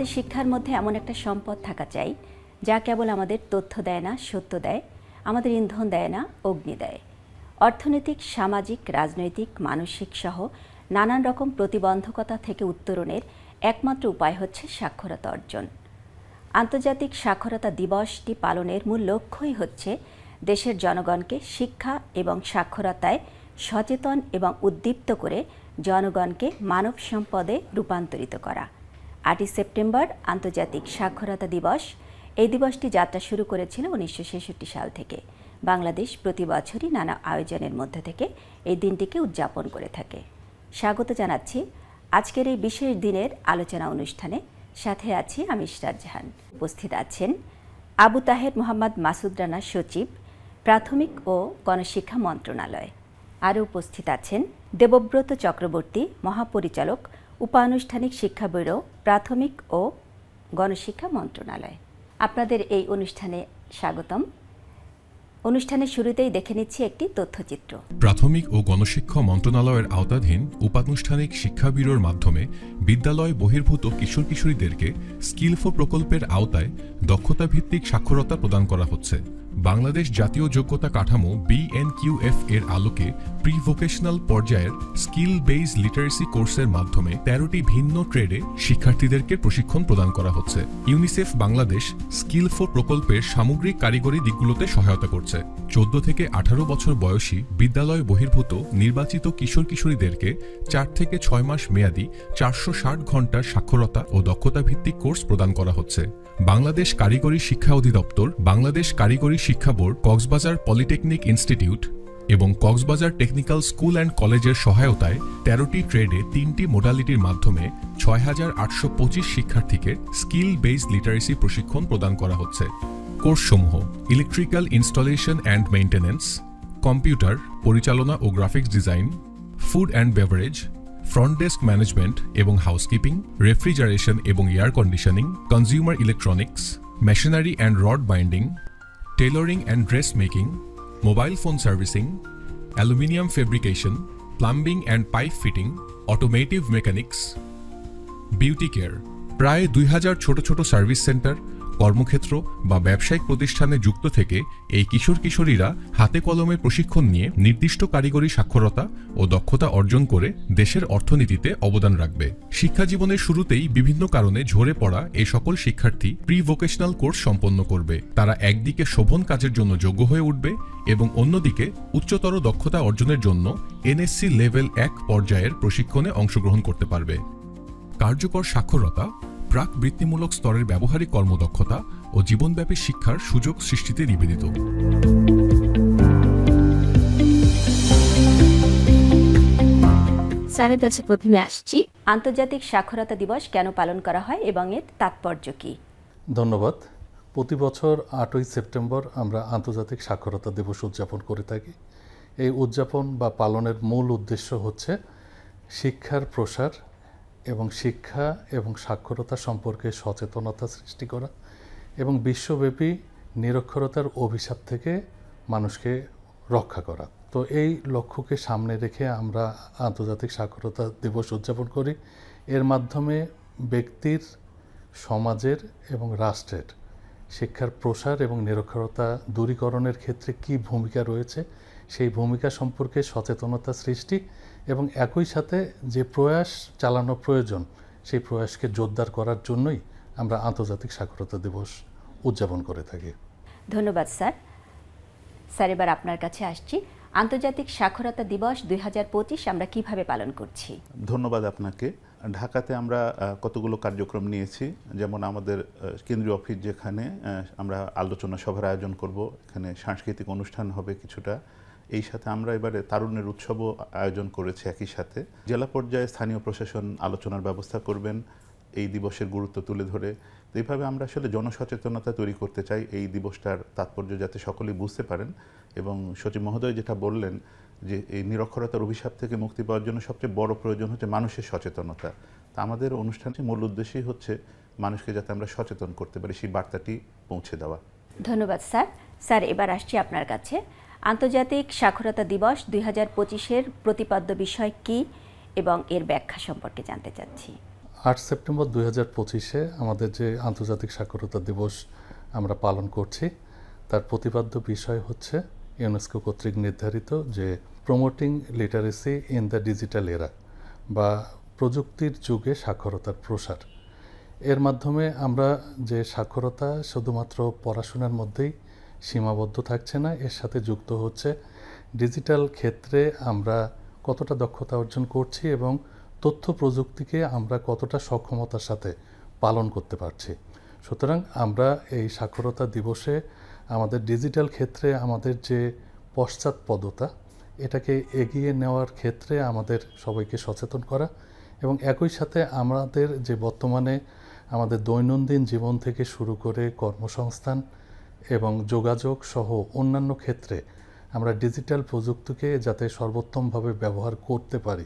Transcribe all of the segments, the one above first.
আমাদের শিক্ষার মধ্যে এমন একটা সম্পদ থাকা চাই, যা কেবল আমাদের তথ্য দেয় না, সত্য দেয়, আমাদের ইন্ধন দেয় না, অগ্নি দেয়। অর্থনৈতিক, সামাজিক, রাজনৈতিক, মানসিক সহ নানান রকম প্রতিবন্ধকতা থেকে উত্তরণের একমাত্র উপায় হচ্ছে সাক্ষরতা অর্জন। আন্তর্জাতিক সাক্ষরতা দিবসটি পালনের মূল লক্ষ্যই হচ্ছে দেশের জনগণকে শিক্ষা এবং সাক্ষরতায় সচেতন এবং উদ্দীপ্ত করে জনগণকে মানব সম্পদে রূপান্তরিত করা। আটই সেপ্টেম্বর আন্তর্জাতিক সাক্ষরতা দিবস। এই দিবসটি যাত্রা শুরু করেছিল উনিশশো ছেষট্টি সাল থেকে। বাংলাদেশ প্রতি বছরই নানা আয়োজনের মধ্যে থেকে এই দিনটিকে উদযাপন করে থাকে। স্বাগত জানাচ্ছি আজকের এই বিশেষ দিনের আলোচনা অনুষ্ঠানে। সাথে আছি আমি জাহান উপস্থিত আছেন আবু তাহের মোহাম্মদ মাসুদ রানা সচিব, প্রাথমিক ও গণশিক্ষা মন্ত্রণালয়। আরও উপস্থিত আছেন দেবব্রত চক্রবর্তী, মহাপরিচালক উপানুষ্ঠানিক শিক্ষা ব্যুরো, প্রাথমিক ও গণশিক্ষা মন্ত্রণালয়। আপনাদের এই অনুষ্ঠানে স্বাগতম। অনুষ্ঠানের শুরুতেই দেখে নিচ্ছি একটি তথ্যচিত্র। প্রাথমিক ও গণশিক্ষা মন্ত্রণালয়ের আওতাধীন উপানুষ্ঠানিক শিক্ষা ব্যুরোর মাধ্যমে বিদ্যালয় বহির্ভূত কিশোর কিশোরীদেরকে স্কিলফো প্রকল্পের আওতায় দক্ষতা ভিত্তিক সাক্ষরতা প্রদান করা হচ্ছে। বাংলাদেশ জাতীয় যোগ্যতা কাঠামো বিএনকিউএফ এর আলোকে প্রি ভোকেশনাল পর্যায়ের স্কিল বেইজ লিটারেসি কোর্সের মাধ্যমে তেরোটি ভিন্ন ট্রেডে শিক্ষার্থীদেরকে প্রশিক্ষণ প্রদান করা হচ্ছে। ইউনিসেফ বাংলাদেশ স্কিল ফোর প্রকল্পের সামগ্রিক কারিগরি দিকগুলোতে সহায়তা করছে। চোদ্দ থেকে আঠারো বছর বয়সী বিদ্যালয় বহির্ভূত নির্বাচিত কিশোর কিশোরীদেরকে চার থেকে ছয় মাস মেয়াদী চারশো ষাট ঘণ্টার সাক্ষরতা ও দক্ষতা ভিত্তিক কোর্স প্রদান করা হচ্ছে। বাংলাদেশ কারিগরি শিক্ষা অধিদপ্তর, বাংলাদেশ কারিগরি শিক্ষা বোর্ড, কক্সবাজার পলিটেকনিক ইনস্টিটিউট এবং কক্সবাজার টেকনিক্যাল স্কুল অ্যান্ড কলেজের সহায়তায় তেরোটি ট্রেডে তিনটি মোডালিটির মাধ্যমে ছয় হাজার আটশো পঁচিশ শিক্ষার্থীকে স্কিল বেসড লিটারেসি প্রশিক্ষণ প্রদান করা হচ্ছে। কোর্সসমূহ electrical installation and maintenance computer পরিচালনা ও graphics design food and beverage front desk management এবং হাউসকিপিং রেফ্রিজারেশন এবং air conditioning consumer electronics machinery and rod binding tailoring and dress making mobile phone servicing aluminium fabrication plumbing and pipe fitting automotive mechanics beauty care প্রায় দুই হাজার ছোট ছোট service centre কর্মক্ষেত্র বা ব্যবসায়িক প্রতিষ্ঠানে যুক্ত থেকে এই কিশোর কিশোরীরা হাতে কলমে প্রশিক্ষণ নিয়ে নির্দিষ্ট কারিগরি সাক্ষরতা ও দক্ষতা অর্জন করে দেশের অর্থনীতিতে অবদান রাখবে। শিক্ষা জীবনের শুরুতেই বিভিন্ন কারণে ঝরে পড়া এই সকল শিক্ষার্থী প্রি ভোকেশনাল কোর্স সম্পন্ন করবে। তারা একদিকে শোভন কাজের জন্য যোগ্য হয়ে উঠবে এবং অন্যদিকে উচ্চতর দক্ষতা অর্জনের জন্য এনএসসি লেভেল এক পর্যায়ের প্রশিক্ষণে অংশগ্রহণ করতে পারবে। কার্যকর সাক্ষরতা প্রাক বৃত্তিমূলক স্তরের ব্যবহারিক কর্মদক্ষতা ও জীবনব্যাপী শিক্ষার সুযোগ সৃষ্টিতে নিবেদিত। স্যারের কাছে প্রথমে আসছি। আন্তর্জাতিক সাক্ষরতা দিবস কেন পালন করা হয় এবং এর তাৎপর্য কী? ধন্যবাদ। প্রতি বছর আটই সেপ্টেম্বর আমরা আন্তর্জাতিক সাক্ষরতা দিবস উদযাপন করে থাকি। এই উদযাপন বা পালনের মূল উদ্দেশ্য হচ্ছে শিক্ষার প্রসার এবং শিক্ষা এবং সাক্ষরতা সম্পর্কে সচেতনতা সৃষ্টি করা এবং বিশ্বব্যাপী নিরক্ষরতার অভিশাপ থেকে মানুষকে রক্ষা করা। তো এই লক্ষ্যকে সামনে রেখে আমরা আন্তর্জাতিক সাক্ষরতা দিবস উদযাপন করি। এর মাধ্যমে ব্যক্তির, সমাজের এবং রাষ্ট্রের শিক্ষার প্রসার এবং নিরক্ষরতা দূরীকরণের ক্ষেত্রে কী ভূমিকা রয়েছে, সেই ভূমিকা সম্পর্কে সচেতনতা সৃষ্টি এবং একই সাথে যে প্রয়াস চালানো প্রয়োজন সেই প্রয়াসকে জোরদার করার জন্যই আমরা আন্তর্জাতিক সাক্ষরতা দিবস উদযাপন করে থাকি। ধন্যবাদ স্যার। স্যার এবার আপনার কাছে আসছি। আন্তর্জাতিক সাক্ষরতা দিবস দুই আমরা কীভাবে পালন করছি? ধন্যবাদ আপনাকে। ঢাকাতে আমরা কতগুলো কার্যক্রম নিয়েছি যেমন আমাদের কেন্দ্রীয় অফিস যেখানে আমরা আলোচনা সভার আয়োজন করব এখানে সাংস্কৃতিক অনুষ্ঠান হবে কিছুটা এই সাথে আমরা এবারে তারুণ্যের উৎসবও আয়োজন করেছি একই সাথে। জেলা পর্যায়ে স্থানীয় প্রশাসন আলোচনার ব্যবস্থা করবেন, এই দিবসের গুরুত্ব তুলে ধরে। তো এইভাবে আমরা আসলে জনসচেতনতা তৈরি করতে চাই, এই দিবসটার তাৎপর্য যাতে সকলেই বুঝতে পারেন। এবং সচিব মহোদয় যেটা বললেন যে, এই নিরক্ষরতার অভিশাপ থেকে মুক্তি পাওয়ার জন্য সবচেয়ে বড় প্রয়োজন হচ্ছে মানুষের সচেতনতা। তা আমাদের অনুষ্ঠানটির মূল উদ্দেশ্যই হচ্ছে মানুষকে যাতে আমরা সচেতন করতে পারি, সেই বার্তাটি পৌঁছে দেওয়া। ধন্যবাদ স্যার। স্যার, এবার আসছি আপনার কাছে। আন্তর্জাতিক সাক্ষরতা দিবস দুই হাজার পঁচিশের প্রতিপাদ্য বিষয় কী এবং এর ব্যাখ্যা সম্পর্কে জানতে চাচ্ছি। আট সেপ্টেম্বর দুই হাজার পঁচিশে আমাদের যে আন্তর্জাতিক সাক্ষরতা দিবস আমরা পালন করছি, তার প্রতিপাদ্য বিষয় হচ্ছে ইউনেস্কো কর্তৃক নির্ধারিত যে promoting literacy in the digital era বা প্রযুক্তির যুগে সাক্ষরতার প্রসার। এর মাধ্যমে আমরা যে সাক্ষরতা শুধুমাত্র পড়াশোনার মধ্যেই সীমাবদ্ধ থাকছে না, এর সাথে যুক্ত হচ্ছে ডিজিটাল ক্ষেত্রে আমরা কতটা দক্ষতা অর্জন করছি এবং তথ্য প্রযুক্তিকে আমরা কতটা সক্ষমতার সাথে পালন করতে পারছি। সুতরাং আমরা এই সাক্ষরতা দিবসে আমাদের ডিজিটাল ক্ষেত্রে আমাদের যে পশ্চাৎপদতা এটাকে এগিয়ে নেওয়ার ক্ষেত্রে আমাদের সবাইকে সচেতন করা এবং একই সাথে আমাদের যে বর্তমানে আমাদের দৈনন্দিন জীবন থেকে শুরু করে কর্মসংস্থান এবং যোগাযোগ সহ অন্যান্য ক্ষেত্রে আমরা ডিজিটাল প্রযুক্তিকে যাতে সর্বোত্তমভাবে ব্যবহার করতে পারি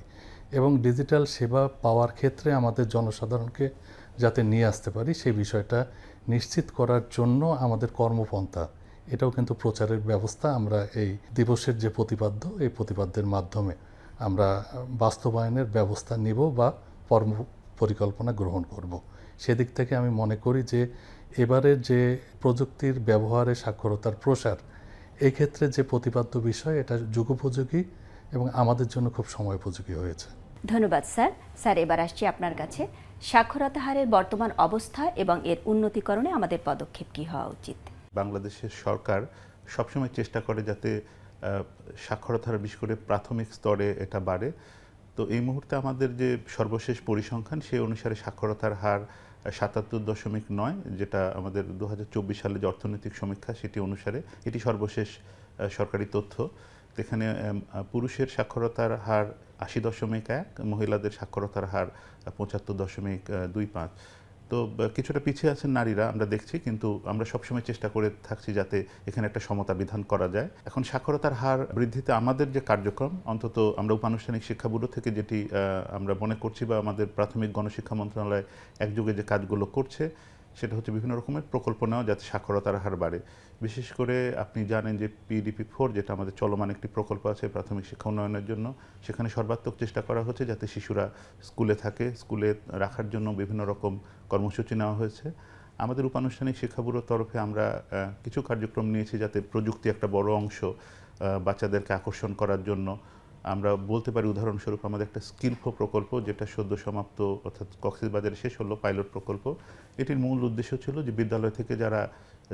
এবং ডিজিটাল সেবা পাওয়ার ক্ষেত্রে আমাদের জনসাধারণকে যাতে নিয়ে আসতে পারি সেই বিষয়টা নিশ্চিত করার জন্য আমাদের কর্মপন্থা। এটাও কিন্তু প্রচারের ব্যবস্থা আমরা এই দিবসের যে প্রতিপাদ্য, এই প্রতিপাদ্যের মাধ্যমে আমরা বাস্তবায়নের ব্যবস্থা নিব বা কর্ম পরিকল্পনা গ্রহণ করব। সেদিক থেকে আমি মনে করি যে এবারের যে প্রযুক্তির ব্যবহারে সাক্ষরতার প্রসার এই ক্ষেত্রে যে প্রতিপাদ্য বিষয় এটা যুগোপযোগী এবং আমাদের জন্য খুব সময়োপযোগী হয়েছে। ধন্যবাদ স্যার। স্যার এবার আসছি আপনার কাছে। সাক্ষরতা হারের বর্তমান অবস্থা এবং এর উন্নতিকরণে আমাদের পদক্ষেপ কী হওয়া উচিত? বাংলাদেশের সরকার সবসময় চেষ্টা করে যাতে আহ, সাক্ষরতার বিশেষ করে প্রাথমিক স্তরে এটা বাড়ে। তো এই মুহূর্তে আমাদের যে সর্বশেষ পরিসংখ্যান সেই অনুসারে সাক্ষরতার হার সাতাত্তর দশমিক নয়, যেটা আমাদের দু হাজার চব্বিশ সালে যে অর্থনৈতিক সমীক্ষা সেটি অনুসারে এটি সর্বশেষ সরকারি তথ্য। এখানে পুরুষের সাক্ষরতার হার আশি দশমিক এক, মহিলাদের সাক্ষরতার হার পঁচাত্তর দশমিক দুই পাঁচ। তো কিছুটা পিছিয়ে আছেন নারীরা, আমরা দেখছি, কিন্তু আমরা সবসময় চেষ্টা করে থাকছি যাতে এখানে একটা সমতা বিধান করা যায়। এখন সাক্ষরতার হার বৃদ্ধিতে আমাদের যে কার্যক্রম, অন্তত আমরা উপানুষ্ঠানিক শিক্ষা ব্যুরো থেকে যেটি আমরা মনে করছি বা আমাদের প্রাথমিক গণশিক্ষা মন্ত্রণালয় একযোগে যে কাজগুলো করছে, সেটা হচ্ছে বিভিন্ন রকমের প্রকল্প নেওয়া যাতে সাক্ষরতার হার বাড়ে। বিশেষ করে আপনি জানেন যে পিডিপি ফোর যেটা আমাদের চলমান একটি প্রকল্প আছে প্রাথমিক শিক্ষা উন্নয়নের জন্য, সেখানে সর্বাত্মক চেষ্টা করা হচ্ছে যাতে শিশুরা স্কুলে থাকে, স্কুলে রাখার জন্য বিভিন্ন রকম কর্মসূচি নেওয়া হয়েছে। আমাদের উপানুষ্ঠানিক শিক্ষা ব্যুরোর তরফে আমরা কিছু কার্যক্রম নিয়েছি যাতে প্রযুক্তি একটা বড় অংশ বাচ্চাদেরকে আকর্ষণ করার জন্য। আমরা বলতে পারি উদাহরণস্বরূপ আমাদের একটা স্কিলফো প্রকল্প, যেটা সদ্য সমাপ্ত অর্থাৎ কক্সবাজারে শেষ হলো পাইলট প্রকল্প। এটির মূল উদ্দেশ্য ছিল যে বিদ্যালয় থেকে যারা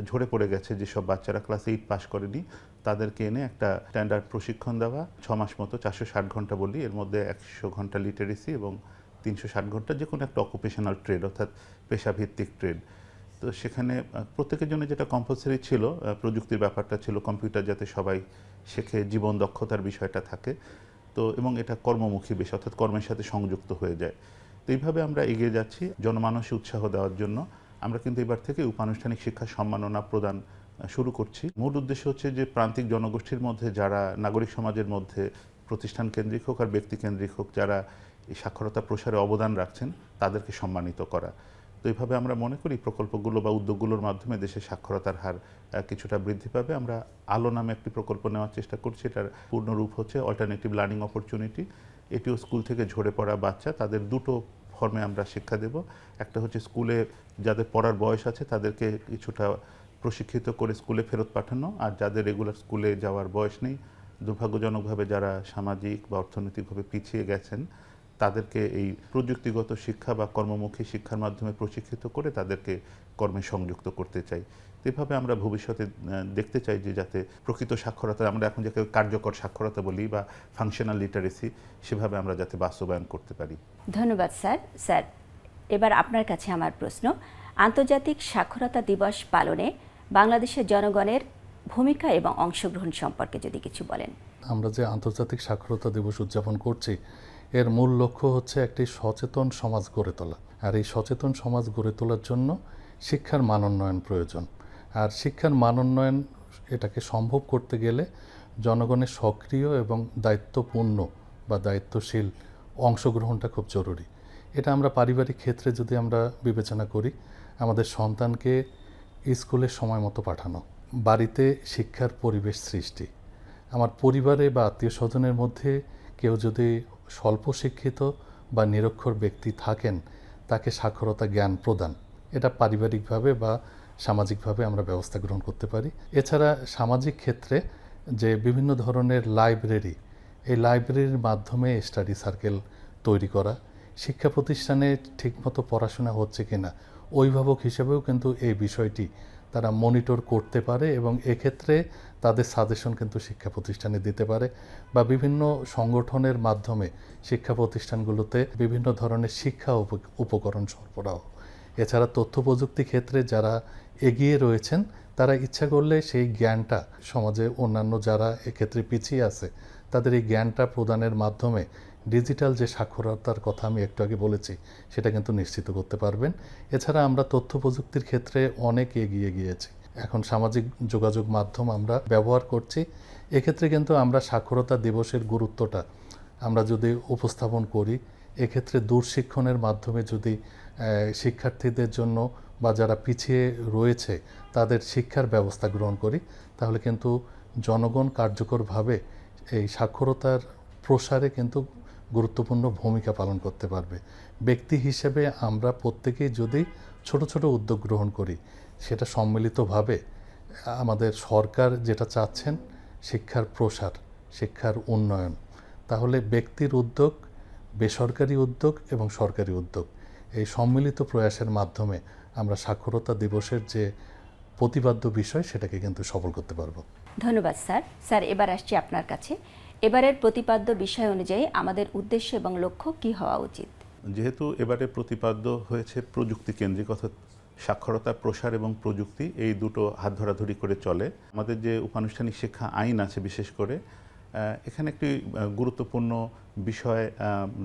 ঝরে পড়ে গেছে যেসব বাচ্চারা ক্লাস এইট পাস করেনি, তাদেরকে এনে একটা স্ট্যান্ডার্ড প্রশিক্ষণ দেওয়া, ছ মাস মতো চারশো ষাট ঘণ্টা বলি, এর মধ্যে একশো ঘণ্টা লিটারেসি এবং তিনশো ষাট ঘণ্টা যে কোনো একটা অকুপেশনাল ট্রেড অর্থাৎ পেশাভিত্তিক ট্রেড তো সেখানে প্রত্যেকের জন্য যেটা কম্পালসারি ছিল প্রযুক্তির ব্যাপারটা ছিল কম্পিউটার যাতে সবাই শেখে, জীবন দক্ষতার বিষয়টা থাকে। তো এবং এটা কর্মমুখী বেশ, অর্থাৎ কর্মের সাথে সংযুক্ত হয়ে যায়। তো এইভাবে আমরা এগিয়ে যাচ্ছি, জনমানসে উৎসাহ দেওয়ার জন্য। আমরা কিন্তু এবার থেকে উপানুষ্ঠানিক শিক্ষা সম্মাননা প্রদান শুরু করছি। মূল উদ্দেশ্য হচ্ছে যে প্রান্তিক জনগোষ্ঠীর মধ্যে যারা নাগরিক সমাজের মধ্যে প্রতিষ্ঠান কেন্দ্রিক হোক আর ব্যক্তি কেন্দ্রিক হোক, যারা এই সাক্ষরতা প্রসারে অবদান রাখছেন, তাদেরকে সম্মানিত করা। তো এইভাবে আমরা মনে করি প্রকল্পগুলো বা উদ্যোগগুলোর মাধ্যমে দেশের সাক্ষরতার হার কিছুটা বৃদ্ধি পাবে। আমরা আলো নামে একটি প্রকল্প নেওয়ার চেষ্টা করছি। এটার পূর্ণরূপ হচ্ছে অল্টারনেটিভ লার্নিং অপরচুনিটি এটিও স্কুল থেকে ঝরে পড়া বাচ্চা, তাদের দুটো ফর্মে আমরা শিক্ষা দেব। একটা হচ্ছে স্কুলে যাদের পড়ার বয়স আছে তাদেরকে কিছুটা প্রশিক্ষিত করে স্কুলে ফেরত পাঠানো। আর যাদের রেগুলার স্কুলে যাওয়ার বয়স নেই, দুর্ভাগ্যজনকভাবে যারা সামাজিক বা অর্থনৈতিকভাবে পিছিয়ে গেছেন, তাদেরকে এই প্রযুক্তিগত শিক্ষা বা কর্মমুখী শিক্ষার মাধ্যমে প্রশিক্ষিত করে তাদেরকে কর্মে সংযুক্ত করতে চাই। এভাবে আমরা ভবিষ্যতে দেখতে চাই যে যাতে প্রকৃত সাক্ষরতা আমরা এখন যাকে কার্যকর সাক্ষরতা বলি বা ফাংশনাল লিটারেসি সেভাবে আমরা যাতে বাস্তবায়ন করতে পারি। ধন্যবাদ স্যার। স্যার এবার আপনার কাছে আমার প্রশ্ন। আন্তর্জাতিক সাক্ষরতা দিবস পালনে বাংলাদেশের জনগণের ভূমিকা এবং অংশগ্রহণ সম্পর্কে যদি কিছু বলেন। আমরা যে আন্তর্জাতিক সাক্ষরতা দিবস উদযাপন করছি এর মূল লক্ষ্য হচ্ছে একটি সচেতন সমাজ গড়ে তোলা। আর এই সচেতন সমাজ গড়ে তোলার জন্য শিক্ষার মানোন্নয়ন প্রয়োজন। আর শিক্ষার মানোন্নয়ন এটাকে সম্ভব করতে গেলে জনগণের সক্রিয় এবং দায়িত্বপূর্ণ বা দায়িত্বশীল অংশগ্রহণটা খুব জরুরি। এটা আমরা পারিবারিক ক্ষেত্রে যদি আমরা বিবেচনা করি, আমাদের সন্তানকে স্কুলে সময় মতো পাঠানো, বাড়িতে শিক্ষার পরিবেশ সৃষ্টি, আমার পরিবারে বা আত্মীয় স্বজনের মধ্যে কেউ যদি স্বল্প শিক্ষিত বা নিরক্ষর ব্যক্তি থাকেন, তাকে সাক্ষরতা জ্ঞান প্রদান, এটা পারিবারিকভাবে বা সামাজিকভাবে আমরা ব্যবস্থা গ্রহণ করতে পারি। এছাড়া সামাজিক ক্ষেত্রে যে বিভিন্ন ধরনের লাইব্রেরি, এই লাইব্রেরির মাধ্যমে স্টাডি সার্কেল তৈরি করা, শিক্ষা প্রতিষ্ঠানে ঠিকমতো পড়াশোনা হচ্ছে কি না অভিভাবক হিসেবেও কিন্তু এই বিষয়টি তারা মনিটর করতে পারে এবং এক্ষেত্রে তাদের সাজেশন কিন্তু শিক্ষা প্রতিষ্ঠানে দিতে পারে বা বিভিন্ন সংগঠনের মাধ্যমে শিক্ষা প্রতিষ্ঠানগুলোতে বিভিন্ন ধরনের শিক্ষা উপ- উপকরণ সরবরাহ এছাড়া তথ্য প্রযুক্তি ক্ষেত্রে যারা এগিয়ে রয়েছেন, তারা ইচ্ছা করলে সেই জ্ঞানটা সমাজে অন্যান্য যারা এক্ষেত্রে পিছিয়ে আছে, তাদের এই জ্ঞানটা প্রদানের মাধ্যমে ডিজিটাল যে সাক্ষরতার কথা আমি একটু আগে বলেছি, সেটা কিন্তু নিশ্চিত করতে পারবেন। এছাড়া আমরা তথ্য প্রযুক্তির ক্ষেত্রে অনেক এগিয়ে গিয়েছি। এখন সামাজিক যোগাযোগ মাধ্যম আমরা ব্যবহার করছি। এক্ষেত্রে কিন্তু আমরা সাক্ষরতা দিবসের গুরুত্বটা আমরা যদি উপস্থাপন করি, এক্ষেত্রে দূরশিক্ষণের মাধ্যমে যদি শিক্ষার্থীদের জন্য বা যারা পিছিয়ে রয়েছে তাদের শিক্ষার ব্যবস্থা গ্রহণ করি, তাহলে কিন্তু জনগণ কার্যকরভাবে এই সাক্ষরতার প্রসারে কিন্তু গুরুত্বপূর্ণ ভূমিকা পালন করতে পারবে। ব্যক্তি হিসেবে আমরা প্রত্যেকেই যদি ছোট ছোট উদ্যোগ গ্রহণ করি, সেটা সম্মিলিতভাবে আমাদের সরকার যেটা চাচ্ছেন, শিক্ষার প্রসার, শিক্ষার উন্নয়ন। তাহলে ব্যক্তির উদ্যোগ, বেসরকারি উদ্যোগ এবং সরকারি উদ্যোগ। এই সম্মিলিত প্রয়াসের মাধ্যমে আমরা সাক্ষরতা দিবসের যে প্রতিপাদ্য বিষয় সেটাকে কিন্তু সফল করতে পারব। ধন্যবাদ স্যার। স্যার এবার আসছি আপনার কাছে। এবারের প্রতিপাদ্য বিষয় অনুযায়ী আমাদের উদ্দেশ্য এবং লক্ষ্য কি হওয়া উচিত? যেহেতু এবারে প্রতিপাদ্য হয়েছে প্রযুক্তি কেন্দ্রিক অর্থাৎ সাক্ষরতা প্রসার এবং প্রযুক্তি এই দুটো হাত ধরাধরি করে চলে। আমাদের যে উপানুষ্ঠানিক শিক্ষা আইন আছে বিশেষ করে এখানে একটি গুরুত্বপূর্ণ বিষয়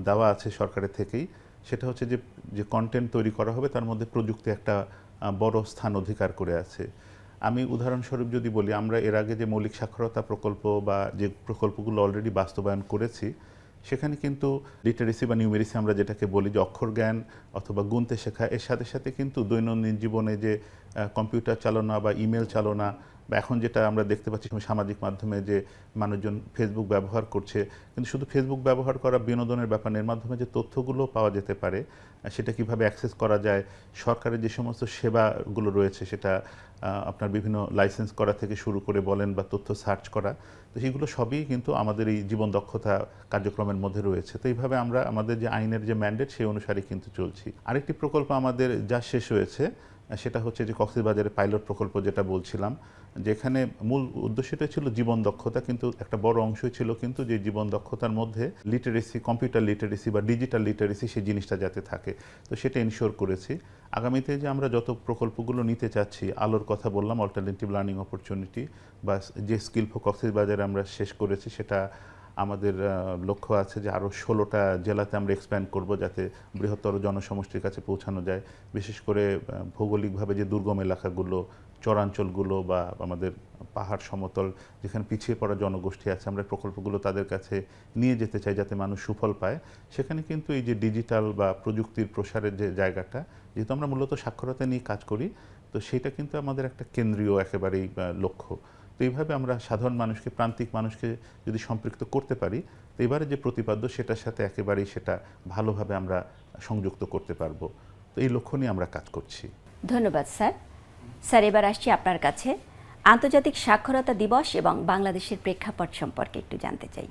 দেওয়া আছে সরকারের থেকেই। সেটা হচ্ছে যে যে কন্টেন্ট তৈরি করা হবে, তার মধ্যে প্রযুক্তি একটা বড় স্থান অধিকার করে আছে। আমি উদাহরণস্বরূপ যদি বলি, আমরা এর আগে যে মৌলিক সাক্ষরতা প্রকল্প বা যে প্রকল্পগুলো অলরেডি বাস্তবায়ন করেছি, সেখানে কিন্তু লিটারেসি বা নিউমেরিসি আমরা যেটাকে বলি, যে অক্ষর জ্ঞান অথবা গুনতে শেখা, এর সাথে সাথে কিন্তু দৈনন্দিন জীবনে যে কম্পিউটার চালনা বা ইমেল চালনা বা এখন যেটা আমরা দেখতে পাচ্ছি সামাজিক মাধ্যমে যে মানুষজন ফেসবুক ব্যবহার করছে, কিন্তু শুধু ফেসবুক ব্যবহার করা বিনোদনের ব্যাপার এর মাধ্যমে যে তথ্যগুলো পাওয়া যেতে পারে, সেটা কীভাবে অ্যাক্সেস করা যায়, সরকারের যে সমস্ত সেবাগুলো রয়েছে সেটা আপনার বিভিন্ন লাইসেন্স করা থেকে শুরু করে বলেন বা তথ্য সার্চ করা, তো সেগুলো সবই কিন্তু আমাদের এই জীবন দক্ষতা কার্যক্রমের মধ্যে রয়েছে। তো এইভাবে আমরা আমাদের যে আইনের যে ম্যান্ডেট সেই অনুসারে কিন্তু চলছি। আরেকটি প্রকল্প আমাদের যা শেষ হয়েছে, সেটা হচ্ছে যে কক্সবাজারের পাইলট প্রকল্প যেটা বলছিলাম যেখানে মূল উদ্দেশ্যটা ছিল জীবন দক্ষতা, কিন্তু একটা বড় অংশ ছিল কিন্তু যে জীবন দক্ষতার মধ্যে লিটারেসি কম্পিউটার লিটারেসি বা ডিজিটাল লিটারেসি সেই জিনিসটা যাতে থাকে। তো সেটা ইনশিওর করেছি। আগামীতে যে আমরা যত প্রকল্পগুলো নিতে চাচ্ছি, আলোর কথা বললাম অল্টারনেটিভ লার্নিং অপরচুনিটি বা যে স্কিল ফর বাজারে আমরা শেষ করেছি, সেটা আমাদের লক্ষ্য আছে যে আরও ষোলোটা জেলাতে আমরা এক্সপ্যান্ড করব যাতে বৃহত্তর জনসমষ্টির কাছে পৌঁছানো যায়। বিশেষ করে ভৌগোলিকভাবে যে দুর্গম এলাকাগুলো, চরাঞ্চলগুলো বা আমাদের পাহাড় সমতল, যেখানে পিছিয়ে পড়া জনগোষ্ঠী আছে, আমরা প্রকল্পগুলো তাদের কাছে নিয়ে যেতে চাই যাতে মানুষ সুফল পায়। সেখানে কিন্তু এই যে ডিজিটাল বা প্রযুক্তির প্রসারের যে জায়গাটা, যেহেতু আমরা মূলত সাক্ষরতা নিয়ে কাজ করি, তো সেটা কিন্তু আমাদের একটা কেন্দ্রীয় একেবারেই লক্ষ্য। তো এইভাবে আমরা সাধারণ মানুষকে প্রান্তিক মানুষকে যদি সম্পৃক্ত করতে পারি তো এবারে যে প্রতিপাদ্য সেটার সাথে একেবারেই সেটা ভালোভাবে আমরা সংযুক্ত করতে পারব। তো এই লক্ষ্য নিয়ে আমরা কাজ করছি। ধন্যবাদ স্যার। স্যার এবার আসছি আপনার কাছে। আন্তর্জাতিক সাক্ষরতা দিবস এবং বাংলাদেশের প্রেক্ষাপট সম্পর্কে একটু জানতে চাই।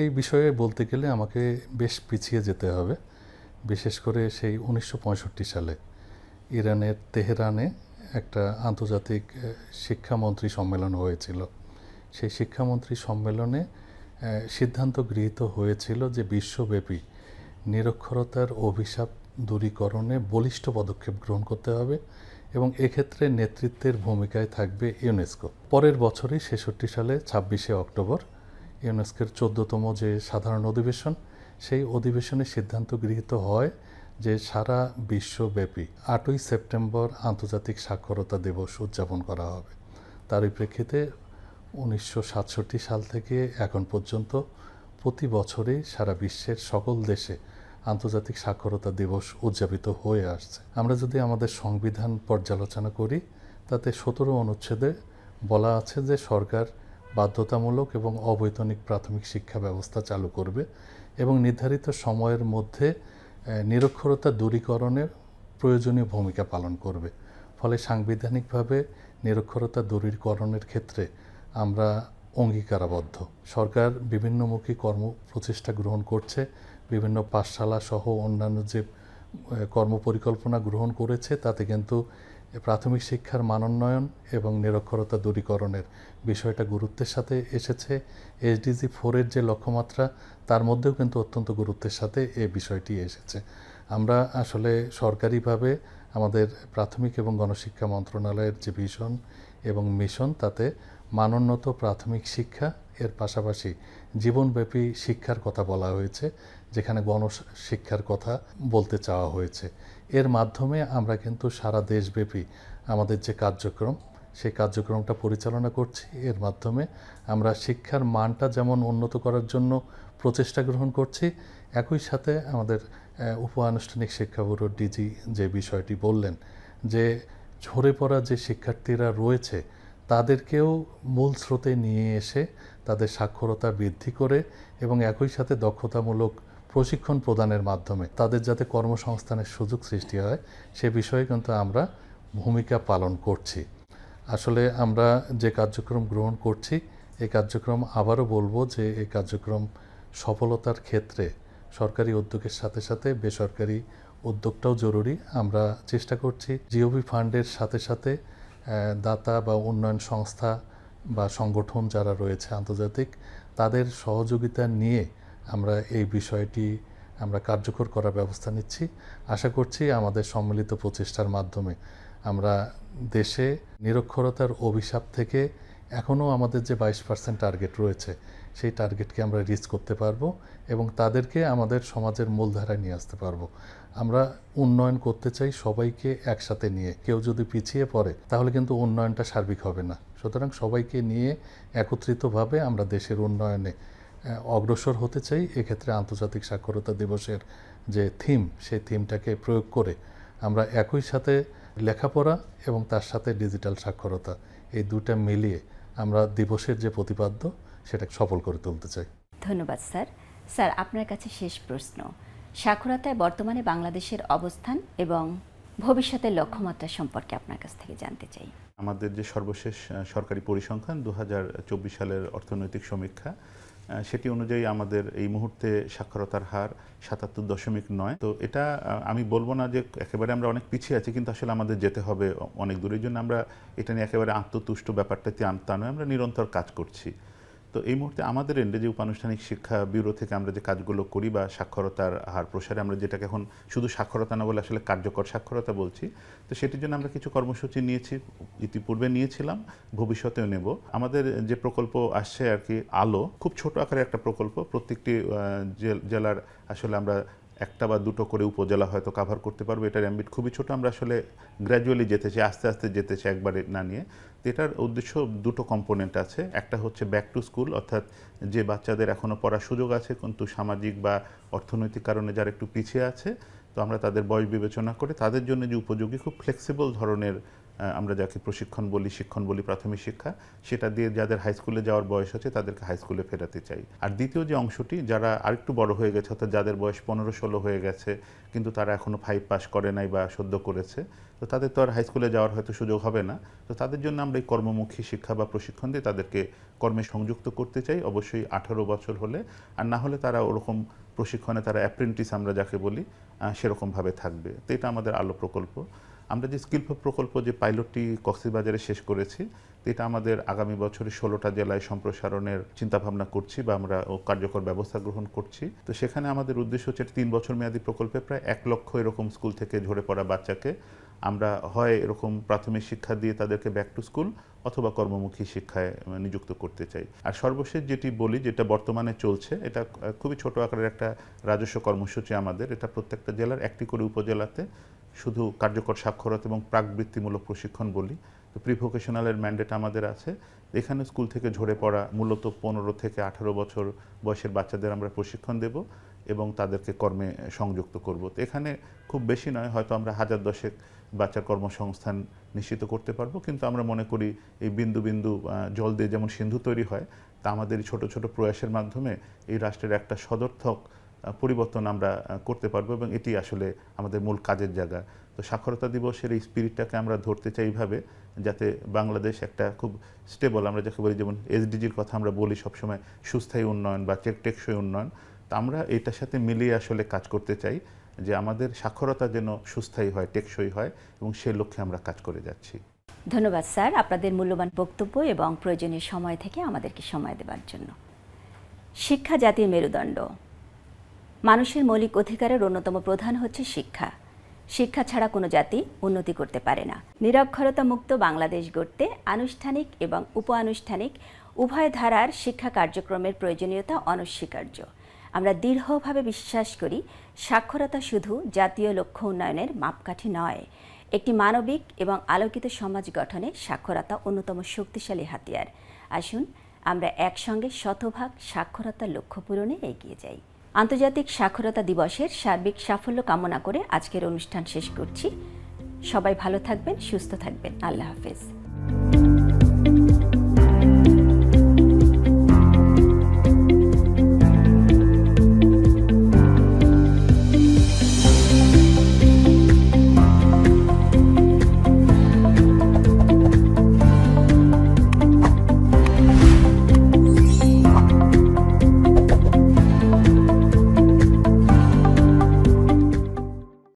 এই বিষয়ে বলতে গেলে আমাকে বেশ পিছিয়ে যেতে হবে বিশেষ করে সেই উনিশশো পঁয়ষট্টি সালে। ইরানের তেহরানে একটা আন্তর্জাতিক শিক্ষামন্ত্রী সম্মেলন হয়েছিল। সেই শিক্ষামন্ত্রী সম্মেলনে সিদ্ধান্ত গৃহীত হয়েছিল যে বিশ্বব্যাপী নিরক্ষরতার অভিশাপ দূরীকরণে বলিষ্ঠ পদক্ষেপ গ্রহণ করতে হবে এবং এক্ষেত্রে নেতৃত্বের ভূমিকায় থাকবে ইউনেস্কো। পরের বছরই ছেষট্টি সালে ছাব্বিশে অক্টোবর ইউনেস্কোর চোদ্দতম যে সাধারণ অধিবেশন, সেই অধিবেশনে সিদ্ধান্ত গৃহীত হয় যে সারা বিশ্বব্যাপী আটই সেপ্টেম্বর আন্তর্জাতিক সাক্ষরতা দিবস উদযাপন করা হবে। তারই প্রেক্ষিতে উনিশশো সাতষট্টি সাল থেকে এখন পর্যন্ত প্রতি বছরই সারা বিশ্বের সকল দেশে আন্তর্জাতিক সাক্ষরতা দিবস উদযাপিত হয়ে আসছে। আমরা যদি আমাদের সংবিধান পর্যালোচনা করি, তাতে সতেরো অনুচ্ছেদে বলা আছে যে সরকার বাধ্যতামূলক এবং অবৈতনিক প্রাথমিক শিক্ষা ব্যবস্থা চালু করবে এবং নির্ধারিত সময়ের মধ্যে নিরক্ষরতা দূরীকরণের প্রয়োজনীয় ভূমিকা পালন করবে। ফলে সাংবিধানিকভাবে নিরক্ষরতা দূরীকরণের ক্ষেত্রে আমরা অঙ্গীকারাবদ্ধ। সরকার বিভিন্নমুখী কর্ম প্রচেষ্টা গ্রহণ করছে, বিভিন্ন পাঠশালা সহ অন্যান্য যে কর্মপরিকল্পনা গ্রহণ করেছে, তাতে কিন্তু প্রাথমিক শিক্ষার মানোন্নয়ন এবং নিরক্ষরতা দূরীকরণের বিষয়টা গুরুত্বের সাথে এসেছে। এসডিজি ফোরের যে লক্ষ্যমাত্রা, তার মধ্যেও কিন্তু অত্যন্ত গুরুত্বের সাথে এই বিষয়টি এসেছে। আমরা আসলে সরকারিভাবে আমাদের প্রাথমিক এবং গণশিক্ষা মন্ত্রণালয়ের যে ভিশন এবং মিশন তাতে মানোন্নত প্রাথমিক শিক্ষা, এর পাশাপাশি জীবনব্যাপী শিক্ষার কথা বলা হয়েছে, যেখানে গণশিক্ষার কথা বলতে চাওয়া হয়েছে। এর মাধ্যমে আমরা কিন্তু সারা দেশব্যাপী আমাদের যে কার্যক্রম, সেই কার্যক্রমটা পরিচালনা করছি। এর মাধ্যমে আমরা শিক্ষার মানটা যেমন উন্নত করার জন্য প্রচেষ্টা গ্রহণ করছি, একই সাথে আমাদের উপ আনুষ্ঠানিক শিক্ষা ব্যুরোর ডিজি যে বিষয়টি বললেন, যে ঝরে পড়া যে শিক্ষার্থীরা রয়েছে, তাদেরকেও মূল স্রোতে নিয়ে এসে তাদের সাক্ষরতা বৃদ্ধি করে এবং একই সাথে দক্ষতামূলক প্রশিক্ষণ প্রদানের মাধ্যমে তাদের যাতে কর্মসংস্থানের সুযোগ সৃষ্টি হয়, সে বিষয়ে কিন্তু আমরা ভূমিকা পালন করছি। আসলে আমরা যে কার্যক্রম গ্রহণ করছি, এই কার্যক্রম আবারও বলব যে এই কার্যক্রম সফলতার ক্ষেত্রে সরকারি উদ্যোগের সাথে সাথে বেসরকারি উদ্যোগটাও জরুরি। আমরা চেষ্টা করছি জিওবি ফান্ডের সাথে সাথে দাতা বা উন্নয়ন সংস্থা বা সংগঠন যারা রয়েছে আন্তর্জাতিক, তাদের সহযোগিতা নিয়ে আমরা এই বিষয়টি আমরা কার্যকর করার ব্যবস্থা নিচ্ছি। আশা করছি আমাদের সম্মিলিত প্রচেষ্টার মাধ্যমে আমরা দেশে নিরক্ষরতার অভিশাপ থেকে এখনও আমাদের যে বাইশ পার্সেন্ট টার্গেট রয়েছে, সেই টার্গেটকে আমরা রিচ করতে পারব এবং তাদেরকে আমাদের সমাজের মূলধারায় নিয়ে আসতে পারব। আমরা উন্নয়ন করতে চাই সবাইকে একসাথে নিয়ে। কেউ যদি পিছিয়ে পড়ে, তাহলে কিন্তু উন্নয়নটা সার্বিক হবে না। সুতরাং সবাইকে নিয়ে একত্রিতভাবে আমরা দেশের উন্নয়নে অগ্রসর হতে চাই এক্ষেত্রে আন্তর্জাতিক সাক্ষরতা দিবসের যে থিম সেই থিমটাকে প্রয়োগ করে আমরা একই সাথে লেখাপড়া এবং তার সাথে ডিজিটাল সাক্ষরতা এই দুটা মিলিয়ে আমরা দিবসের যে প্রতিপাদ্য সেটা সফল করে তুলতে চাই। ধন্যবাদ স্যার। স্যার আপনার কাছে শেষ প্রশ্ন। সাক্ষরতায় বর্তমানে বাংলাদেশের অবস্থান এবং ভবিষ্যতের লক্ষ্যমাত্রা সম্পর্কে আপনার কাছ থেকে জানতে চাই। আমাদের যে সর্বশেষ সরকারি পরিসংখ্যান দু হাজার চব্বিশ সালের অর্থনৈতিক সমীক্ষা সেটি অনুযায়ী আমাদের এই মুহূর্তে সাক্ষরতার হার সাতাত্তর দশমিক নয়। তো এটা আমি বলব না যে একেবারে আমরা অনেক পিছিয়ে আছি, কিন্তু আসলে আমাদের যেতে হবে অনেক দূরের জন্য আমরা এটা নিয়ে একেবারে আত্মতুষ্ট ব্যাপারটাতে আনতে নয়, আমরা নিরন্তর কাজ করছি। তো এই মুহূর্তে আমাদের এন্ডে যে উপানুষ্ঠানিক শিক্ষা ব্যুরো থেকে আমরা যে কাজগুলো করি বা সাক্ষরতার হার প্রসারে আমরা যেটাকে এখন শুধু সাক্ষরতা না বলে আসলে কার্যকর সাক্ষরতা বলছি, তো সেটির জন্য আমরা কিছু কর্মসূচি নিয়েছি। ইতিপূর্বে নিয়েছিলাম, ভবিষ্যতেও নেব। আমাদের যে প্রকল্প আসছে আর কি, আলো, খুব ছোট আকারের একটা প্রকল্প। প্রত্যেকটি জেল- জেলার আসলে আমরা একটা বা দুটো করে উপজেলা হয়তো কাভার করতে পারব। এটার অ্যাম্বিট খুবই ছোট। আমরা আসলে গ্র্যাজুয়ালি যেতে চাই আস্তে আস্তে যেতে চাই একবারে না নিয়ে। তো এটার উদ্দেশ্য দুটো কম্পোনেন্ট আছে। একটা হচ্ছে ব্যাক টু স্কুল অর্থাৎ যে বাচ্চাদের এখনও পড়ার সুযোগ আছে, কিন্তু সামাজিক বা অর্থনৈতিক কারণে যারা একটু পিছিয়ে আছে, তো আমরা তাদের বয়স বিবেচনা করে তাদের জন্য যে উপযোগী, খুব ফ্লেক্সিবল ধরনের আমরা যাকে প্রশিক্ষণ বলি, শিক্ষণ বলি, প্রাথমিক শিক্ষা, সেটা দিয়ে যাদের হাই স্কুলে যাওয়ার বয়স হচ্ছে তাদেরকে হাই স্কুলে ফেরাতে চাই। আর দ্বিতীয় যে অংশটি, যারা আরেকটু বড় হয়ে গেছে, অর্থাৎ যাদের বয়স পনেরো ষোলো হয়ে গেছে, কিন্তু তারা এখনও ফাইভ পাস করে নাই বা সদ্য করেছে, তো তাদের তো আর হাই স্কুলে যাওয়ার হয়তো সুযোগ হবে না। তো তাদের জন্য আমরা এই কর্মমুখী শিক্ষা বা প্রশিক্ষণ দিয়ে তাদেরকে কর্মে সংযুক্ত করতে চাই, অবশ্যই আঠারো বছর হলে। আর না হলে তারা ওরকম প্রশিক্ষণে তারা অ্যাপ্রেন্টিস আমরা যাকে বলি সেরকমভাবে থাকবে। তো এটা আমাদের আলো প্রকল্প। আমরা যে স্কিল প্রকল্প যে পাইলটটি কক্সবাজারে শেষ করেছি, এটা আমাদের আগামী বছরে ষোলোটা জেলায় সম্প্রসারণের চিন্তাভাবনা করছি বা আমরা ও কার্যকর ব্যবস্থা গ্রহণ করছি। তো সেখানে আমাদের উদ্দেশ্য হচ্ছে তিন বছর মেয়াদী প্রকল্পে প্রায় এক লক্ষ এরকম স্কুল থেকে ঝরে পড়া বাচ্চাকে আমরা হয় এরকম প্রাথমিক শিক্ষা দিয়ে তাদেরকে ব্যাক টু স্কুল অথবা কর্মমুখী শিক্ষায় নিযুক্ত করতে চাই। আর সর্বশেষ যেটি বলি, যেটা বর্তমানে চলছে, এটা খুবই ছোট আকারের একটা রাজস্ব কর্মসূচি আমাদের। এটা প্রত্যেকটা জেলার একটি করে উপজেলাতে শুধু কার্যকর সাক্ষরতা এবং প্রাকবৃত্তিমূলক প্রশিক্ষণ বলি। তো প্রি ভোকেশনালের ম্যান্ডেট আমাদের আছে। এখানে স্কুল থেকে ঝরে পড়া মূলত পনেরো থেকে আঠারো বছর বয়সের বাচ্চাদের আমরা প্রশিক্ষণ দেব এবং তাদেরকে কর্মে সংযুক্ত করব। তো এখানে খুব বেশি নয়, হয়তো আমরা হাজার দশেক বাচ্চার কর্মসংস্থান নিশ্চিত করতে পারব। কিন্তু আমরা মনে করি এই বিন্দু বিন্দু জল দিয়ে যেমন সিন্ধু তৈরি হয়, তা আমাদের ছোট ছোট প্রয়াসের মাধ্যমে এই রাষ্ট্রের একটা সদর্থক পরিবর্তন আমরা করতে পারব এবং এটি আসলে আমাদের মূল কাজের জায়গা। তো সাক্ষরতা দিবসের এই স্পিরিটটাকে আমরা ধরতে চাই এইভাবে, যাতে বাংলাদেশ একটা খুব স্টেবল আমরা যাকে বলি যেমন এসডিজির কথা আমরা বলি সবসময়, সুস্থায়ী উন্নয়ন বা টেক- টেকসই উন্নয়ন। তো আমরা এটার সাথে মিলিয়ে আসলে কাজ করতে চাই, যে আমাদের সাক্ষরতা যেন সুস্থায়ী হয়, টেকসই হয় এবং সে লক্ষ্যে আমরা কাজ করে যাচ্ছি। ধন্যবাদ স্যার আপনাদের মূল্যবান বক্তব্য এবং প্রয়োজনীয় সময় থেকে আমাদেরকে সময় দেওয়ার জন্য। শিক্ষা জাতির মেরুদণ্ড। মানুষের মৌলিক অধিকারের অন্যতম প্রধান হচ্ছে শিক্ষা। শিক্ষা ছাড়া কোনো জাতি উন্নতি করতে পারে না। নিরক্ষরতা মুক্ত বাংলাদেশ গড়তে আনুষ্ঠানিক এবং উপ আনুষ্ঠানিক উভয় ধারার শিক্ষা কার্যক্রমের প্রয়োজনীয়তা অনস্বীকার্য। আমরা দৃঢ়ভাবে বিশ্বাস করি, সাক্ষরতা শুধু জাতীয় লক্ষ্য উন্নয়নের মাপকাঠি নয়, একটি মানবিক এবং আলোকিত সমাজ গঠনে সাক্ষরতা অন্যতম শক্তিশালী হাতিয়ার। আসুন, আমরা একসঙ্গে শতভাগ সাক্ষরতার লক্ষ্য পূরণে এগিয়ে যাই। আন্তর্জাতিক সাক্ষরতা দিবসের সার্বিক সাফল্য কামনা করে আজকের অনুষ্ঠান শেষ করছি। সবাই ভালো থাকবেন, সুস্থ থাকবেন। আল্লাহ হাফেজ।